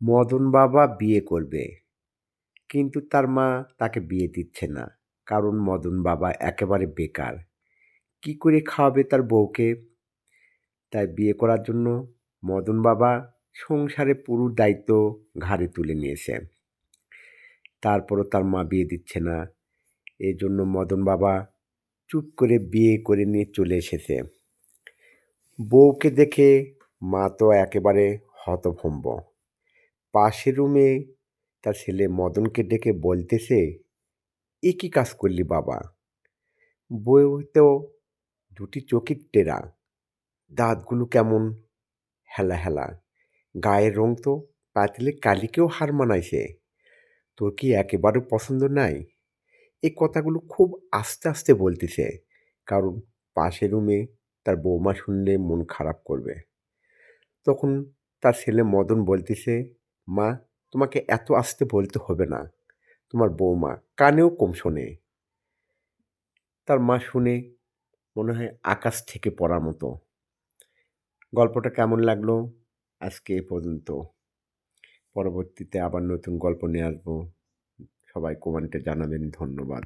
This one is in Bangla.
মদন বাবা বিয়ে করবে। কিন্তু তার মা তাকে বিয়ে দিচ্ছে না, কারণ মদন বাবা একেবারে বেকার। কি করে খাওয়াবে তার বউকে? তাই বিয়ে করার জন্য মদন বাবা সংসারে পুরো দায়িত্ব ঘাড়ে তুলে নিয়েছে। তারপরও তার মা বিয়ে দিচ্ছে না। এই জন্য মদন বাবা চুপ করে বিয়ে করে নিয়ে চলে এসেছে। বউকে দেখে মা তো একেবারে হতভম্ব। পাশের রুমে তার ছেলে মদনকে ডেকে বলতেছে, এ কী কাজ করলি বাবা? বউ তো দুটি চোখের টেরা। দাঁতগুলো কেমন হেলা হেলা। গায়ের রং তো পাতিলে কালিকেও হার মানাইছে। তোর কি একেবারে পছন্দ নাই? এই কথাগুলো খুব আস্তে আস্তে বলতেছে, কারণ পাশের রুমে তার বৌমা শুনলে মন খারাপ করবে। তখন তার ছেলে মদন বলতেছে মা, তোমাকে এত আস্তে বলতে হবে না। তোমার বৌমা কানেও কম শোনে। তার মা শুনে মনে হয় আকাশ থেকে পড়ার মতো। গল্পটা কেমন লাগল? আজকে এ পর্যন্ত। পরবর্তীতে আবার নতুন গল্প নিয়ে আসব। সবাই কমেন্টে জানাবেন। ধন্যবাদ।